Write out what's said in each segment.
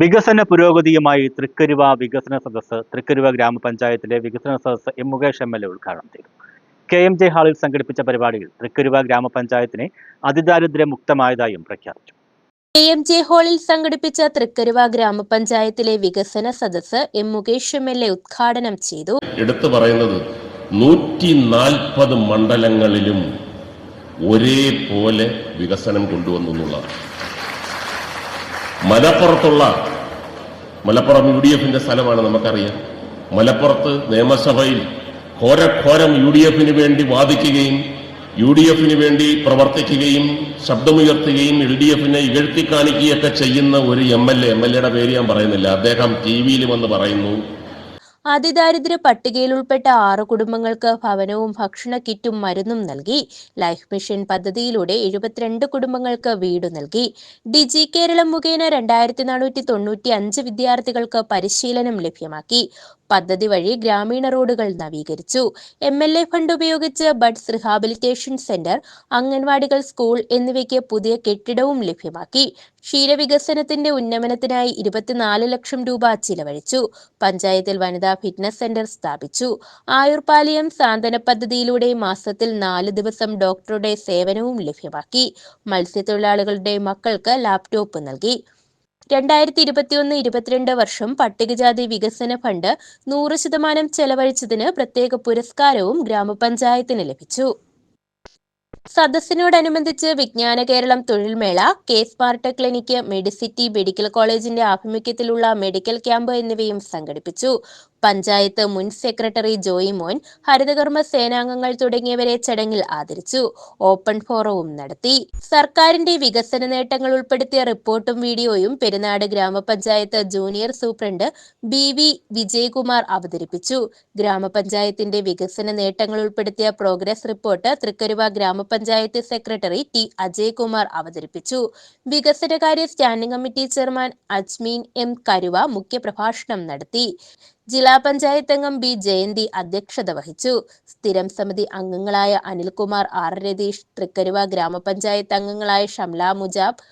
വികസന പുരോഗതിയുമായി തൃക്കരുവ വികസന സദസ് തൃക്കരുവ ഗ്രാമപഞ്ചായത്തിലെ വികസന സദസ് M Mukesh M L A ഉദ്ഘാടനം ചെയ്തു. കെ എം ജെ ഹാളിൽ സംഘടിപ്പിച്ച പരിപാടിയിൽ തൃക്കരുവ ഗ്രാമപഞ്ചായത്തിനെ അതിദാരിദ്ര്യ മുക്തമായതായും പ്രഖ്യാപിച്ചു. കെ എം ജെ ഹാളിൽ സംഘടിപ്പിച്ച തൃക്കരുവ ഗ്രാമപഞ്ചായത്തിലെ വികസന സദസ് M Mukesh M L A ഉദ്ഘാടനം ചെയ്തു. എടുത്തു പറയുന്നത് നൂറ്റി നാൽപ്പത് മണ്ഡലങ്ങളിലും ഒരേപോലെ വികസനം കൊണ്ടുവന്നു എന്നുള്ളതാണ്. മലപ്പുറത്തുള്ള മലപ്പുറം യു ഡി എഫിന്റെ സ്ഥലമാണ് നമുക്കറിയാം. മലപ്പുറത്ത് നിയമസഭയിൽ ഘോരഘോരം യു ഡി എഫിന് വേണ്ടി വാദിക്കുകയും യു ഡി എഫിന് വേണ്ടി പ്രവർത്തിക്കുകയും ശബ്ദമുയർത്തുകയും എൽ ഡി എഫിനെ ഇകഴ്ത്തി കാണിക്കുകയൊക്കെ ചെയ്യുന്ന ഒരു M L A M L എയുടെ പേര് ഞാൻ പറയുന്നില്ല. അദ്ദേഹം ടി വിയിൽ വന്ന് പറയുന്നു. അതിദാരിദ്ര്യ പട്ടികയിൽ ഉൾപ്പെട്ട ആറ് കുടുംബങ്ങൾക്ക് ഭവനവും ഭക്ഷണ കിറ്റും മരുന്നും നൽകി. ലൈഫ് മിഷൻ പദ്ധതിയിലൂടെ എഴുപത്തിരണ്ട് കുടുംബങ്ങൾക്ക് വീട് നൽകി. ഡിജി കേരളം മുഖേന രണ്ടായിരത്തി നാനൂറ്റി തൊണ്ണൂറ്റി അഞ്ച് വിദ്യാർത്ഥികൾക്ക് പരിശീലനം ലഭ്യമാക്കി. പദ്ധതി വഴി ഗ്രാമീണ റോഡുകൾ നവീകരിച്ചു. എം എൽ എ ഫണ്ട് ഉപയോഗിച്ച് ബഡ്സ് റിഹാബിലിറ്റേഷൻ സെന്റർ അംഗൻവാടികൾ സ്കൂൾ എന്നിവയ്ക്ക് പുതിയ കെട്ടിടവും ലഭ്യമാക്കി. ക്ഷീരവികസനത്തിന്റെ ഉന്നമനത്തിനായി ഇരുപത്തിനാല് ലക്ഷം രൂപ ചിലവഴിച്ചു. പഞ്ചായത്തിൽ വനിതാ ഫിറ്റ്നസ് സെന്റർ സ്ഥാപിച്ചു. ആയുർപാലയം സാന്ത്വന പദ്ധതിയിലൂടെ മാസത്തിൽ നാല് ദിവസം ഡോക്ടറുടെ സേവനവും ലഭ്യമാക്കി. മത്സ്യത്തൊഴിലാളികളുടെ മക്കൾക്ക് ലാപ്ടോപ്പ് നൽകി. രണ്ടായിരത്തി ഇരുപത്തിയൊന്ന് ഇരുപത്തിരണ്ട് വർഷം പട്ടികജാതി വികസന ഫണ്ട് നൂറ് ശതമാനം ചെലവഴിച്ചതിന് പ്രത്യേക പുരസ്കാരവും ഗ്രാമപഞ്ചായത്തിന് ലഭിച്ചു. സദസ്സിനോടനുബന്ധിച്ച് Vijnana Keralam തൊഴിൽമേള K smart clinic medicity medical കോളേജിന്റെ ആഭിമുഖ്യത്തിലുള്ള മെഡിക്കൽ ക്യാമ്പ് എന്നിവയും സംഘടിപ്പിച്ചു. പഞ്ചായത്ത് മുൻ സെക്രട്ടറി ജോയി മോൻ ഹരിതകർമ്മ സേനാംഗങ്ങൾ തുടങ്ങിയവരെ ചടങ്ങിൽ ആദരിച്ചു. ഓപ്പൺ ഫോറവും നടത്തി. സർക്കാരിന്റെ വികസന നേട്ടങ്ങൾ ഉൾപ്പെടുത്തിയ റിപ്പോർട്ടും വീഡിയോയും പെരുന്നാട് ഗ്രാമപഞ്ചായത്ത് junior superintendent B V Vijayakumar അവതരിപ്പിച്ചു. ഗ്രാമപഞ്ചായത്തിന്റെ വികസന നേട്ടങ്ങൾ ഉൾപ്പെടുത്തിയ പ്രോഗ്രസ് റിപ്പോർട്ട് തൃക്കരുവ ഗ്രാമപഞ്ചായത്ത് സെക്രട്ടറി ടി അജയ്കുമാർ അവതരിപ്പിച്ചു. വികസനകാര്യ standing committee chairman Ajmeen M Karuva മുഖ്യപ്രഭാഷണം നടത്തി. ജില്ലാ പഞ്ചായത്ത് അംഗം ബി ജയന്തി അധ്യക്ഷത വഹിച്ചു. സ്ഥിരം സമിതി അംഗങ്ങളായ അനിൽകുമാർ ആർ രതീഷ് തൃക്കരുവ ഗ്രാമപഞ്ചായത്ത് അംഗങ്ങളായ Shamla Mujab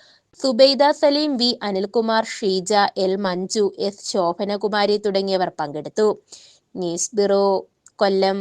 Subaida Saleem V Anilkumar Sheeja L Manju S Shobhanakumari തുടങ്ങിയവർ പങ്കെടുത്തു. News bureau Kollam.